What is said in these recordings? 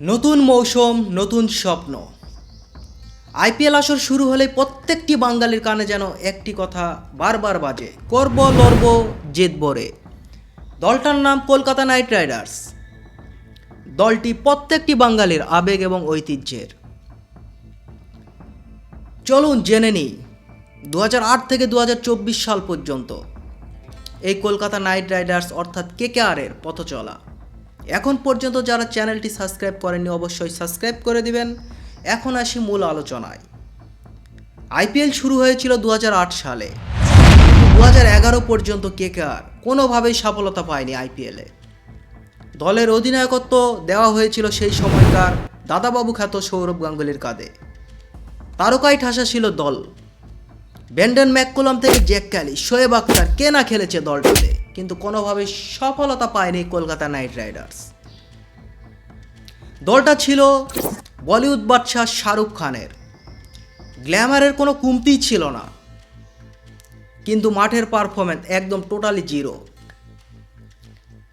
নতুন মৌসুম, নতুন স্বপ্ন। আইপিএল আসর শুরু হলে প্রত্যেকটি বাঙালির কানে যেন একটি কথা বারবার বাজে, করব, লড়ব, জিতব দলটার নাম কলকাতা নাইট রাইডার্স। দলটি প্রত্যেকটি বাঙালির আবেগ এবং ঐতিহ্যের। চলুন জেনে নিই দু হাজার আট থেকে দু হাজার চব্বিশ সাল পর্যন্ত এই কলকাতা নাইট রাইডার্স অর্থাৎ কেকেআরের পথ চলা এখন পর্যন্ত যারা চ্যানেলটি সাবস্ক্রাইব করেননি অবশ্যই সাবস্ক্রাইব করে দিবেন। এখন আসি মূল আলোচনায়। আইপিএল শুরু হয়েছিল দু হাজার আট সালে। দু এগারো পর্যন্ত কেকেআর কোনোভাবেই সফলতা পায়নি আইপিএলে দলের অধিনায়কত্ব দেওয়া হয়েছিল সেই সময়কার দাদাবাবু খ্যাত সৌরভ গাঙ্গুলির কাঁধে। তারকাই ঠাসা ছিল দল। ব্যান্ডন ম্যাককুলাম থেকে জ্যাক ক্যালি, শোয়েব আক্তার কে না খেলেছে দলটাতে? কিন্তু কোনোভাবে সফলতা পায়নি কলকাতা নাইট রাইডার্স। দলটা ছিল বলিউড বাদশাহ শাহরুখ খানের। গ্ল্যামারের কোনো কমতিই ছিল না। কিন্তু মাঠের পারফরমেন্স একদম টোটালি জিরো।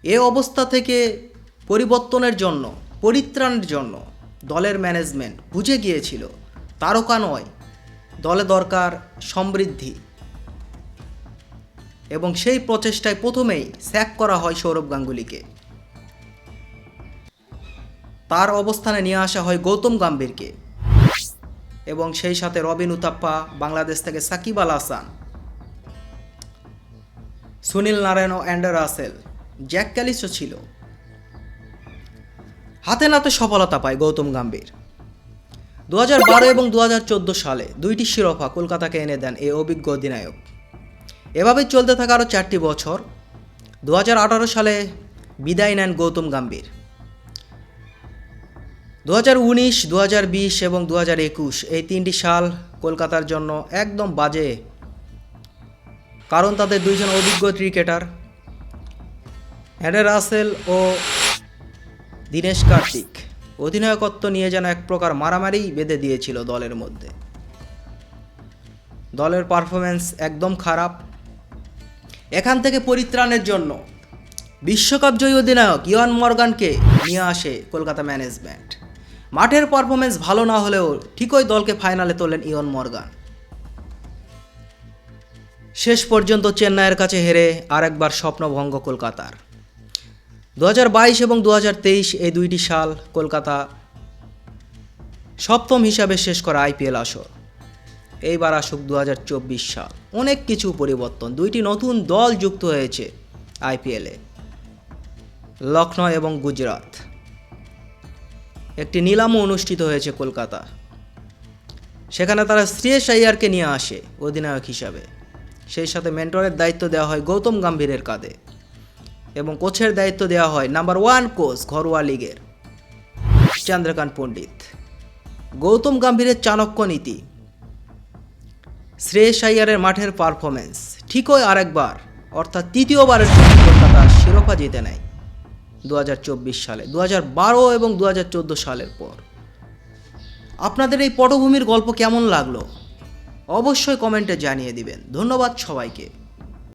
এ অবস্থা থেকে পরিবর্তনের জন্য, পরিত্রাণের জন্য দলের ম্যানেজমেন্ট বুঝে গিয়েছিল, তারকা নয়, দলে দরকার সমৃদ্ধি। এবং সেই প্রচেষ্টায় প্রথমেই স্যাক করা হয় সৌরভ গাঙ্গুলিকে। তার অবস্থানে নিয়ে আসা হয় গৌতম গাম্ভীরকে। এবং সেই সাথে রবিন উতাপ্পা, বাংলাদেশ থেকে সাকিব আল হাসান, সুনীল নারায়ণ ও অ্যান্ডার রাসেল, জ্যাক ক্যালিসও ছিল। হাতে নাতে সফলতা পায় গৌতম গাম্ভীর। দু বারো এবং দু হাজার চোদ্দ সালে দুইটি শিরোপা কলকাতাকে এনে দেন এই অভিজ্ঞ অধিনায়ক। এভাবেই চলতে থাকা আরও চারটি বছর। দু হাজার আঠারো সালে বিদায় নেন গৌতম গাম্ভীর। দু হাজার উনিশ দু হাজার বিশ এবং দু হাজার একুশ এই তিনটি সাল কলকাতার জন্য একদম বাজে। কারণ তাদের দুইজন অভিজ্ঞ ক্রিকেটার হ্যাডে রাসেল ও দীনেশ কার্তিক। অধিনায়কত্ব নিয়ে যেন এক প্রকার মারামারি বেঁধে দিয়েছিল দলের মধ্যে। দলের পারফরমেন্স একদম খারাপ। এখান থেকে পরিত্রাণের জন্য। বিশ্বকাপ জয়ী অধিনায়ক ইয়ন মর্গানকে নিয়ে আসে কলকাতা ম্যানেজমেন্ট। মাঠের পারফরমেন্স ভালো না হলেও ঠিকই দলকে ফাইনালে তোলেন ইয়ন মর্গান। শেষ পর্যন্ত চেন্নাইয়ের কাছে হেরে আরেকবার স্বপ্নভঙ্গ কলকাতার। দু হাজার বাইশ এবং দু হাজার তেইশ এই দুইটি সাল কলকাতা সপ্তম হিসাবে শেষ করা আইপিএল আসর। এইবার আসুক দু হাজার চব্বিশ সাল। অনেক কিছু পরিবর্তন, দুইটি নতুন দল যুক্ত হয়েছে আইপিএলে। লখনৌ এবং গুজরাট। একটি নিলামও অনুষ্ঠিত হয়েছে কলকাতা। সেখানে তারা শ্রেয়স আইয়ারকে নিয়ে আসে অধিনায়ক হিসাবে। সেই সাথে মেন্টরের দায়িত্ব দেওয়া হয় গৌতম গম্ভীরের কাঁধে এবং কোচের দায়িত্ব দেওয়া হয় নাম্বার ওয়ান কোচ ঘরোয়া লিগের। চন্দ্রকান্ত পণ্ডিত। গৌতম গম্ভীরের চাণক্য নীতি শ্রেয়স আয়ারের মাঠের পারফরমেন্স ঠিকই আরেকবার, অর্থাৎ তৃতীয়বারের জন্য কলকাতা শিরোপা জিতে নেয় দু হাজার চব্বিশ সালে দু হাজার বারো এবং দু হাজার চোদ্দ সালের পর। আপনাদের এই পটভূমির গল্প কেমন লাগল? অবশ্যই কমেন্টে জানিয়ে দিবেন। ধন্যবাদ সবাইকে।